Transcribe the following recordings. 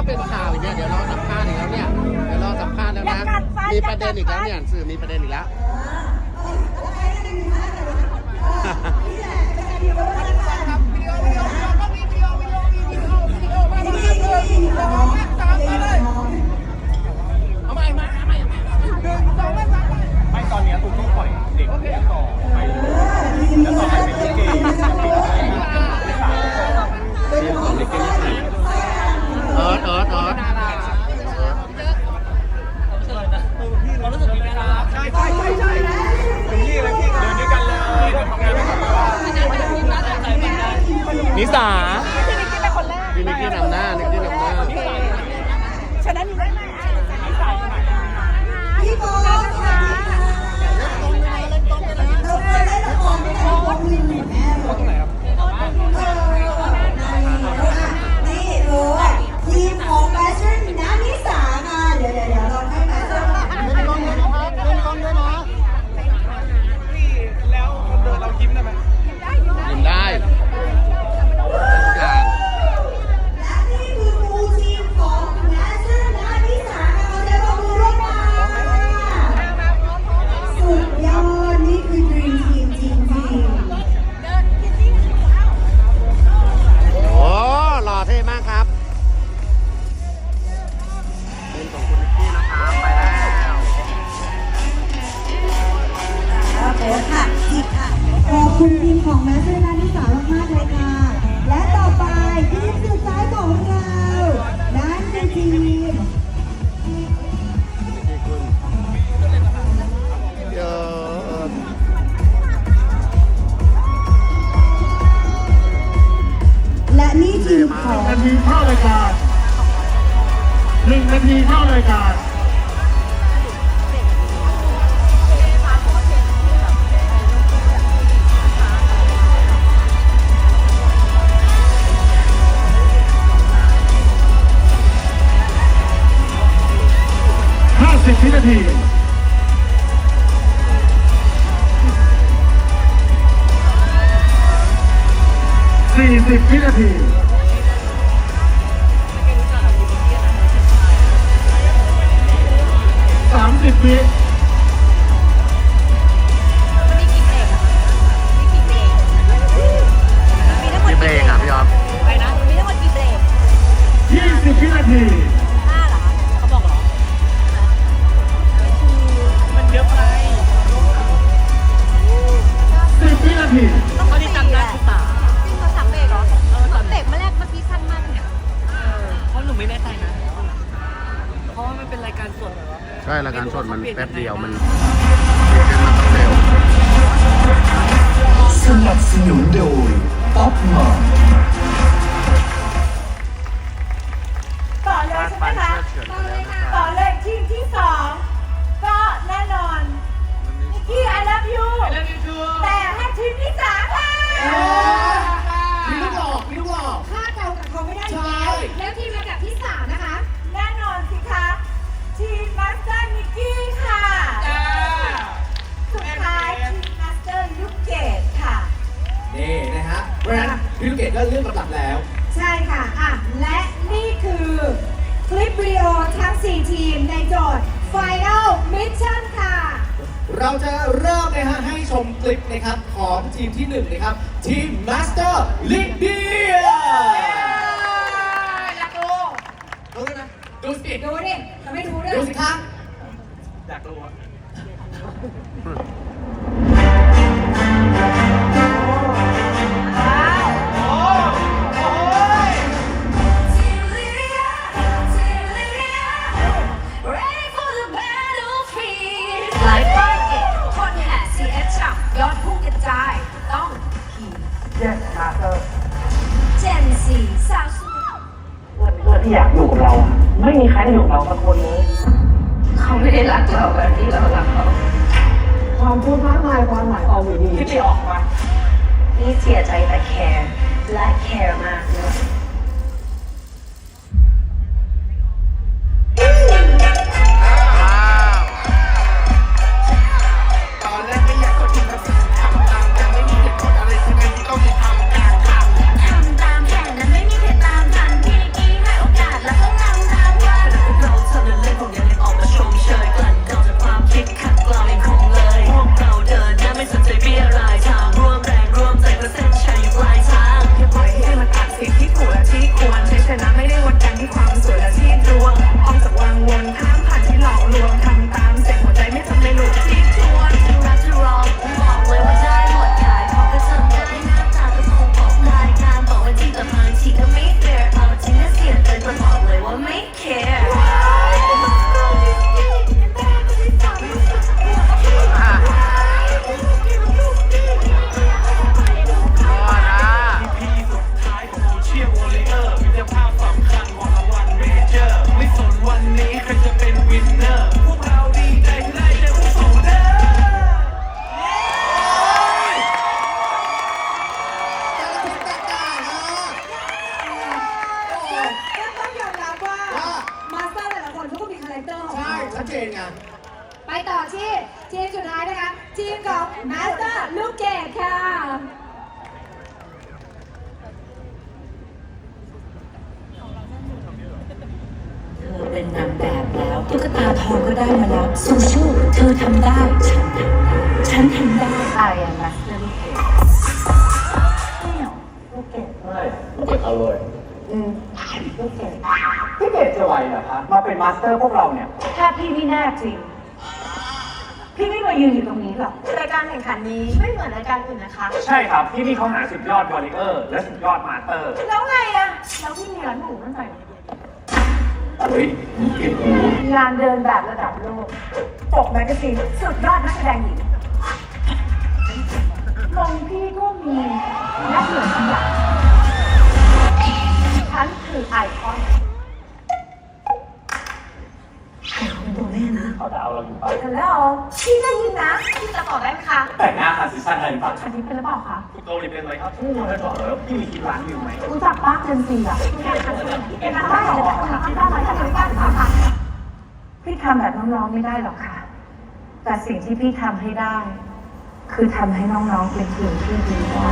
ก็เป็นข่าวอีกเนี่ยเดี๋ยวรอสัมภาษณ์อีกแล้วเนี่ยเดี๋ยวรอสัมภาษณ์แล้วนะมีประเด็นอีกแล้วเนี่ยสื่อมีประเด็นอีกแล้ว นิสาพี่นิกกี้นำหน้านะ City. ป๊บเดียวมัน พี่ลูกเกดก็เรื่อกลำดับแล้ว ใช่ค่ะอะ และนี่คือคลิปวิดีโอทั้ง 4 ทีมในโจทย์ Final Mission ค่ะ เราจะเริ่มนะฮะให้ชมคลิปนะครับของทีมที่หนึ่งนะครับ ทีม Master l i d i a อยดูดูนะดูสิดูดิเราไม่รู้เรื่อดูงสิคะอยากรู้ เธอเป็นนางแบบแล้วตุ๊กตาทองก็ได้มาแล้วซูชูเธอทำได้ ฉันทำได้ฉันทำได้ I am master ลูกเกดไม่เอาลูกเกดใช่ลูกเกดเอาเลยอืมลูกเกดพี่เกดจะไหวเหรอคะ มาเป็นมาสเตอร์พวกเราเนี่ย ถ้าพี่ไม่แน่จริง พี่ไม่มายืนอยู่ตรงนี้หรอกรายการแข่งขันนี้ไม่เหมือนรายการอื่นนะคะ ใช่ครับ ที่นี่เขาหาสุดยอดวอลเลเยอร์ และสุดยอดมาสเตอร์ แล้วไงอะแล้วพี่มีร้านหมูนั่นใส่เฮ้ยเก็บหู งานเดินแบบระดับโลก ปกแมกกาซีนสุดยอดนักแสดงหญิงมองพี่ก็มีและเหมือนขยะฉัน เขาจะเอาเราอยู่ไปฮัลโหลพี่ได้ยินนะพี่จะตอบได้ไหมคะแต่งหน้าค่ะซีซั่นอะไรบ้างอันนี้เป็นหรือเปล่าคะคุณโตนี่เป็นอะไรครับพี่เคยบอกแล้วพี่มีกี่ล้านวิวไหมรู้จักป้าเจนซีอะเป็นอะไรเหรอทำได้ไหมทำได้ไหมคะพี่ทำแบบน้องๆไม่ได้หรอกค่ะ แต่สิ่งที่พี่ทำให้ได้ คือทำให้น้องๆเป็นทีมที่ดีได้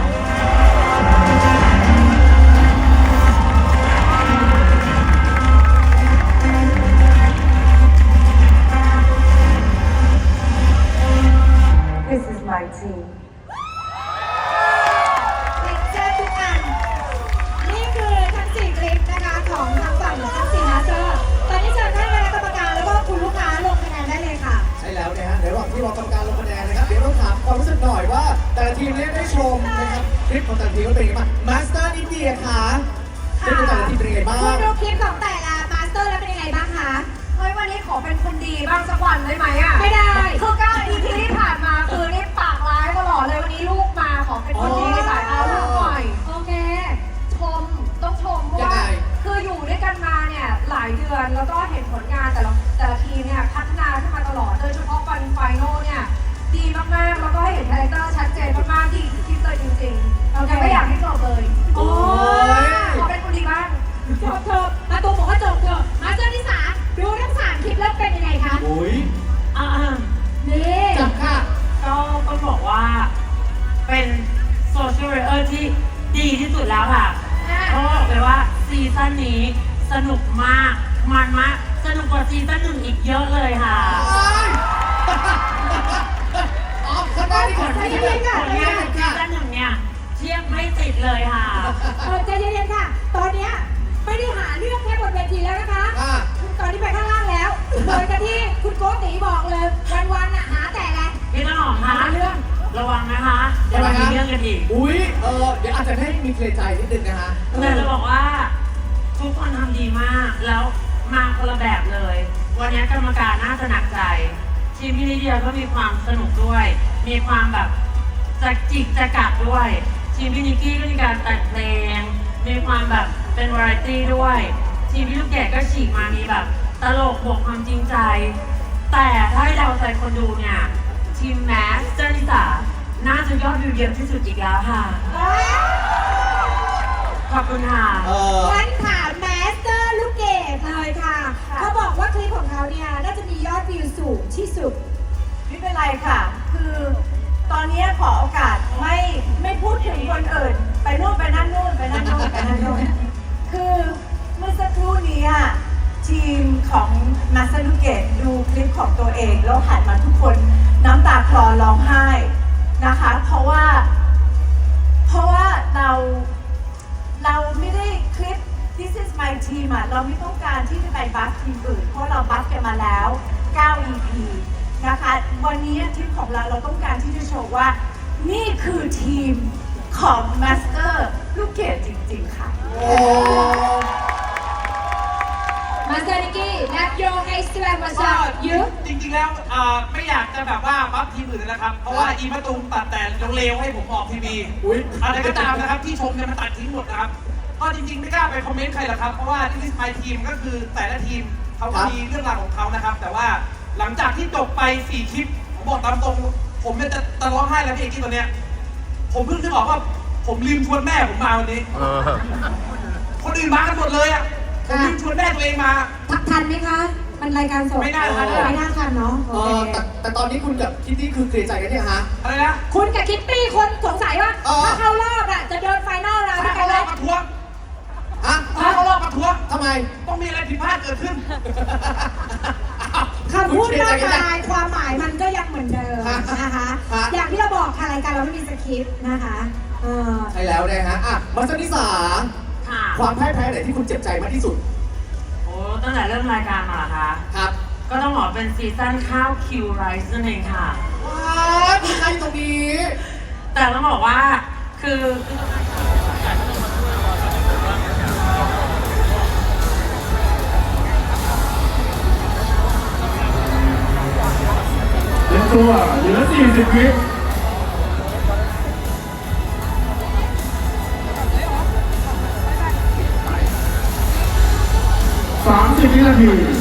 is my team คลิปแจ้งทุกอัน นี่คือทั้งสี่คลิปนะคะของทางฝั่งทั้งสี่มาสเตอร์ตอนนี้เชิญท่านคณะกรรมการแล้วก็คุณลูกค้าลงคะแนนได้เลยค่ะ ใช่แล้วนะฮะในระหว่างที่รอกรรมการลงคะแนนนะครับ เดี๋ยวต้องถามความรู้สึกหน่อยว่า แต่ละทีมเนี่ยได้ชมนะครับ คลิปของแต่ละทีมก็เป็นยังไงบ้างมาสเตอร์อินเดียค่ะคลิปของแต่ละทีมเป็นยังไงบ้างคุณดูคลิปของแต่ละมาสเตอร์แล้วเป็นยังไงบ้างคะ เฮ้ยวันนี้ขอเป็นคนดีบ้างสักวันได้ไหมอะไม่ได้ คือเก้า EP ที่ผ่านมาคือ อดเลยวันนี้ลูกมาขอเป็นคนดีในสายตาลูกหน่อยโอเค ชมต้องชมเพราะยังว่าไงคืออยู่ด้วยกันมาเนี่ยหลายเดือนแล้วก็เห็นผลงานแต่ละแต่ละทีมเนี่ยพัฒนาขึ้นมาตลอดโดยเฉพาะวันไฟนอลเนี่ยดีมากๆแล้วก็ให้เห็นคาแรคเตอร์ชัดเจนมากๆดีที่เลยจริงๆเราไม่อยากให้จบเลยโอ้ยขอเป็นคนดีบ้างจบเถอะมาตูบอกว่าจบเถอะมาสเตอร์ที่สามดูทั้งสามคลิปแล้วเป็นยังไงคะอุ้ย ว่า เป็นโซเชียลเรเออร์ที่ดีที่สุดแล้วค่ะอะเพราะบอกเลยว่าซีซั่นนี้สนุกมาก มันมาก สนุกกว่าซีซั่นหนึ่งอีกเยอะเลยค่ะอ๋อคนได้ที่ขอใจที่เย็นๆค่ะผลใจงานเย็ของนซีซั่นหนึ่งเนี่ยเทียบไม่ติดเลยค่ะๆเออใจเย็นๆค่ะ ตอนเนี้ยไม่ได้หาเรื่องแค่บนเวทีแล้วนะคะ อะ ตอนนี้ไปข้างล่างแล้วโดยกันที่คุณโกติ รื่องระวังนะคะเดี๋ยวเรามีเรื่องกันอีกอุ้ยเออเดี๋ยวอาจจะให้มีเคลียร์ใจนิดนึงนะฮะแต่จะบอกว่า ทุกคนทำดีมากแล้วมาคนละแบบเลย วันนี้กรรมการน่าจะหนักใจทีมพี่ลิเดียก็มีความสนุกด้วย มีความแบบจะจิกจะกัดด้วย ทีมพี่นิกกี้ก็มีการแต่งเพลงมีความแบบเป็นวาไรตี้ด้วย ทีมพี่ลูกแกดก็ฉีกมามีแบบ ตลกบวกความจริงใจ แต่ถ้าให้เราใจคนดูเนี่ย ทีมแมสเจอริสาน่าจะยอดวิวเยอะที่สุดอีกแล้วค่ะ ขอบคุณค่ะ เอองั้นถามแมสเตอร์ลูกเกดเลยค่ะ เขาบอกว่าคลิปของเขาเนี่ยน่าจะมียอดวิวสูงที่สุด ไม่เป็นไรค่ะ คือตอนนี้ขอโอกาสไม่ไม่พูดถึงคนอื่น ไปนู่นไปนั่นนู่นไปนั่นนู่นไปนั่นนู่นคือเมื่อสักครู่นี้อะทีมของมาสลูเกตดูคลิปของตัวเอง แล้วหันมาทุกคน น้ำตาคลอร้องไห้นะคะ เพราะว่า เพราะว่าเราเราไม่ได้คลิป this is my team อะเราไม่ต้องการที่จะไปบัฟทีมอื่นเพราะเราบัฟกันมาแล้ว 9 EP นะคะวันนี้ทีมของเราเราต้องการที่จะโชว์ว่า นี่คือทีมของมาสเตอร์ลูกเกดจริง ๆ ค่ะ นิกกี้นับโยไอสแลมมาซายุจริงๆแล้วอ่าไม่อยากจะแบบว่าบัฟทีมอื่นเลยนะครับ เพราะว่าอีมาตูมตัดแต่เร็วๆให้ผมออกทีวีอุ้ยอะไรก็ตามนะครับที่ชมเนี่ยมันตัดทิ้งหมดนะครับก็จริงๆไม่กล้าไปคอมเมนต์ใครหรอกครับ เพราะว่าที่นี่ my ทีมก็คือแต่ละทีมเขาก็มีเรื่องราวของเขานะครับ แต่ว่าหลังจากที่จบไป4คลิปผมบอกตามตรง ผมเนี่ยจะจะร้องไห้แล้วพี่เอกกี้ตอนเนี้ยผมเพิ่งจะบอกว่าผมลืมชวนแม่ผมมาวันนี้คนอื่นมากันหมดเลยอะ ผมลืมชวนแม่ตัวเองมา ทักทันไหมคะ มันรายการสดไม่น่าทันไม่น่าทันเนาะเอโอเคอแต่แต่ตอนนี้คุณกับคิตตี้คือเคลียร์ใจกันเนี่ยฮะ อะไรนะ คุณกับคิตตี้คนสงสัยว่าเออ ถ้าเข้ารอบอะจะเดินไฟนอลเราถ้าด้วยกัเขานรเลอบยประท้วงฮะถ้าเขารอบประท้วงทำไม ต้องมีอะไรผิดพลาดเกิดขึ้น คำพูดคุณเคลียร์มากใจกันยังมายความหมายมันก็ยังเหมือนเดิมฮะนะคะ ฮะ อย่างที่เราบอกค่ะรายการเราไม่มีสคริปต์นะคะเออใช่แล้วนะฮะอะมาสนิสาค่ะ ความพ่ายแพ้ไหนที่คุณเจ็บใจมากที่สุดโอ้ ตั้งแต่เริ่มรายการมาเหรอคะ ครับก็ต้องบอกเป็นซีซั่นข้าวคิวไรซ์นั่นเองค่ะ ว้าวมีใครอยู่ตรงนี้ แต่ต้องบอกว่าคือเตรียมตัวเหลือ40วิ วินาที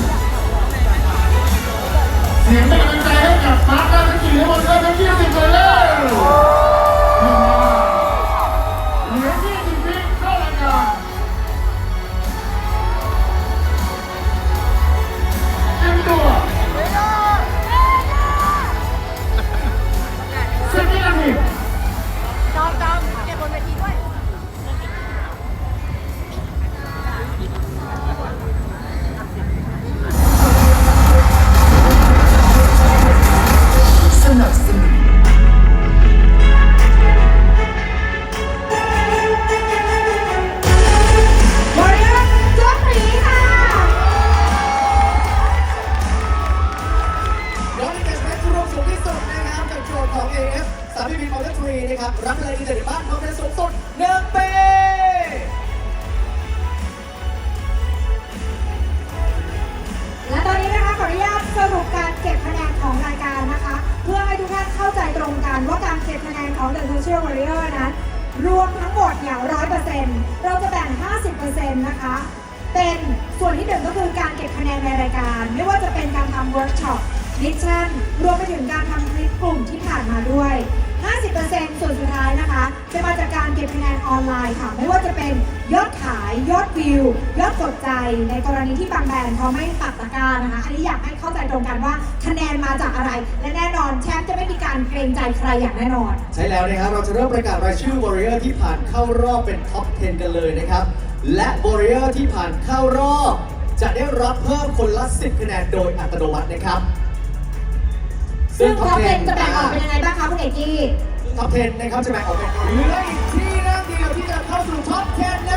ที่หนึ่งก็คือการเก็บคะแนนในรายการ ไม่ว่าจะเป็นการทำเวิร์กช็อปมิชชั่นรวมไปถึงการทำคลิปกลุ่มที่ผ่านมาด้วย 50%ส่วนสุดท้ายนะคะ จะมาจากการเก็บคะแนนออนไลน์ค่ะ ไม่ว่าจะเป็นยอดขาย ยอดวิว ยอดกดใจ ในกรณีที่บางแบรนด์เขาไม่ปักตะกร้านะคะ อันนี้อยากให้เข้าใจตรงกันว่าคะแนนมาจากอะไร และแน่นอนแชมป์จะไม่มีการเกรงใจใครอย่างแน่นอน ใช่แล้วนะครับ เราจะเริ่มประกาศรายชื่อ Warrior ที่ผ่านเข้ารอบเป็นท็อป 10 กันเลยนะครับ และ Warrior ที่ผ่านเข้ารอบ จะได้รับเพิ่มคนละ 10 คะแนนโดยอัตโนมัตินะครับ ซึ่งท็อป10เป็นจะแบ่งออกเป็นยังไงบ้างคะคุณเอกกี้ ท็อป10นะครับจะแบ่งออกเป็นเหลืออีกที่นั่งเดียวที่จะเข้าสู่ท็อป10นะครับและ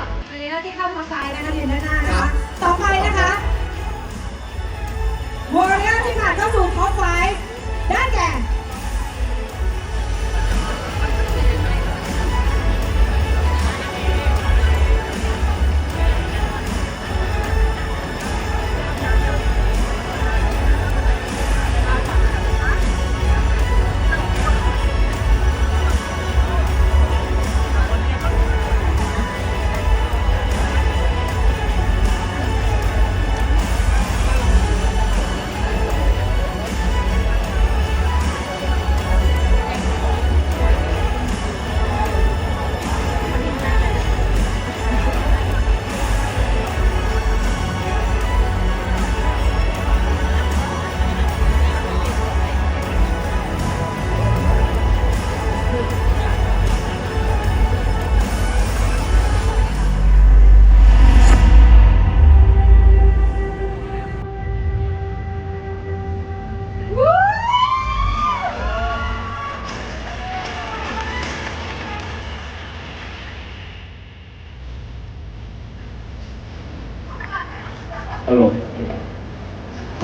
ที่เข้ามาไฟนะคะยืนด้านหน้านะครัคะบต่อไปนะคะวอริเออร์ที่ผ่านเข้าสู่ท็อปไฟ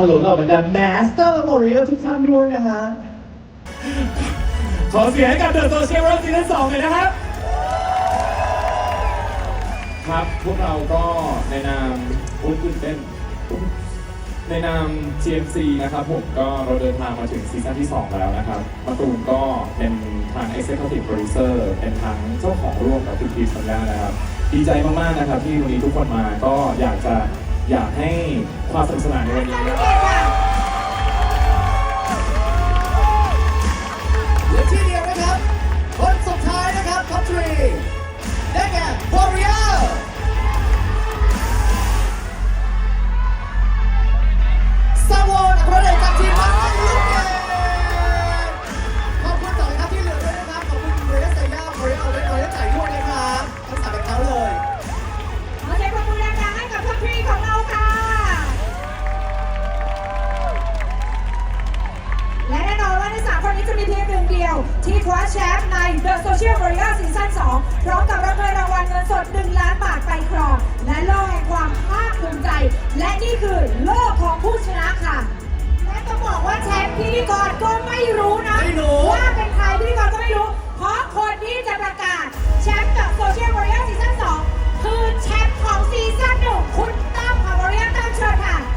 ฮัลโหลเราบรรดาแมสเตอร์โมริเออร์ทุกท่านด้วยนะฮะ ขอเสียงให้กับเดอะโซเชียลซีซั่นสองเลยนะครับ ครับพวกเราก็ในนามอุ้นตื่นเต้นในนาม GMC นะครับผมก็เราเดินทางมาถึงซีซั่นที่ 2 แล้วนะครับมาตูมก็เป็นทาง Executive Producer เป็นทางเจ้าของร่วมกับคุณพีสัญญานะครับ ดีใจมาก ๆ นะครับที่วันนี้ทุกคนมาก็อยากจะอยากให้ความสนุกสนานในวันนี้นะครับ ที่คว้าแชมป์ใน The Social Warrior ซีซั่น2พร้อมกับรับเงินรางวัลเงินสด 1 ล้านบาทไปครอง และโล่แห่งความภาคภูมิใจ และนี่คือโล่ของผู้ชนะค่ะ และต้องบอกว่าแชมป์พิธีกรก็ไม่รู้นะ ไม่รู้ ว่าเป็นใครพิธีกรก็ไม่รู้ เพราะคนที่จะประกาศแชมป์กับ Social Warrior ซีซั่น2คือแชมป์ของซีซั่นหนึ่งคุณตั้มค่ะ Warrior ตั้มเชิญค่ะและ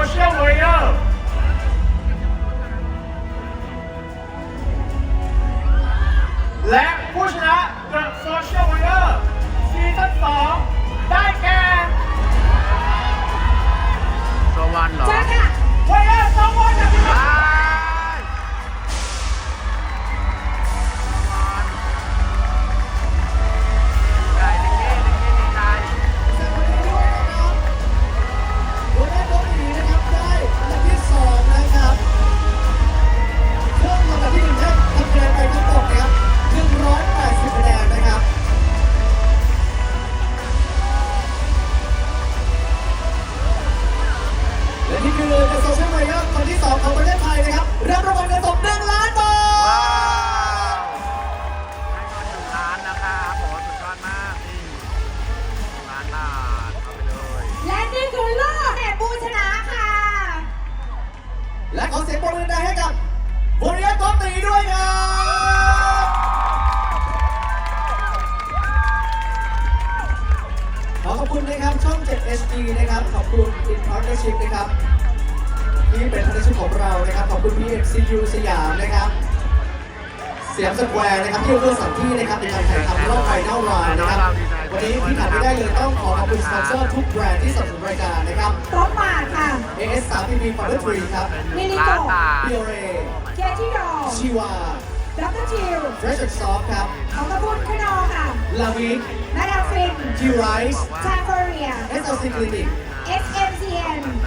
The Social Warrior แสมหนึ่งล้านบาว้าท วให้เงินึ่งล้านนะครับโหสุดยอดมากนี่งล้านบาทเอาไปเลย และนี่คือรอกแห่ผู้ชนะค่ะ และขอเสียงปรบมือดังๆให้กับวริยะโต๊ะตีด้วยนะขอขอบคุณนะครับช่อง 7 HD นะครับ ขอบคุณ In ทอนเตอร์ชิพนะครับ ที่เป็นสนาชุดของเรานะครับขอบคุณพี่ MCU สยามนะครับเสียามสแควร์นะครับที่เลือกสถานที่นะครับในการถ่ายทำรอบไฟนอลวานนะครับวันนี้ที่ขาดไม่ได้เลยต้องขอขอบคุณสปอนเซอร์ทุกแบรนด์ที่สนับสนุนรายการนะครับโต๊ะมาค่ะ AS 3 TV Father Tree ครับมินิโกเบียเรเคที่ยอชิวาดับเบิลจิลเฟรชซอฟครับขอากระพุนขนอค่ะลาวิกนาดาฟินคิวไรส์แชาโคเรีย SLC Clinic SM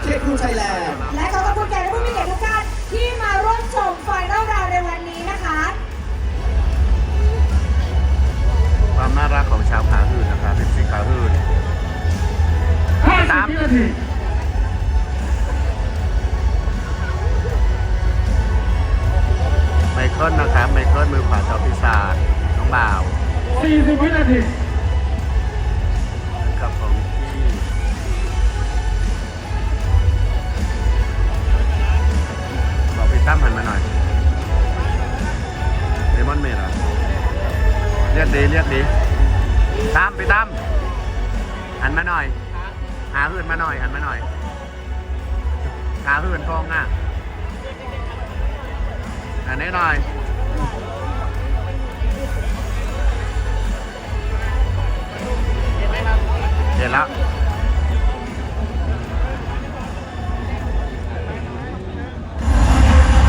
เค้ครูไทยแลนด์และขอขอบคุณแก่ผู้มีเกียรติทุกท่านที่มาร่วมชมไฟนอลราวในวันนี้นะคะ ความน่ารักของชาวขาฮื่นนะคะเป็นซี่ขาฮื่นสามนาทีไมเคิลนะครับไมเคิลมือขวาจอพิซาจน้องบ่าว40วินาที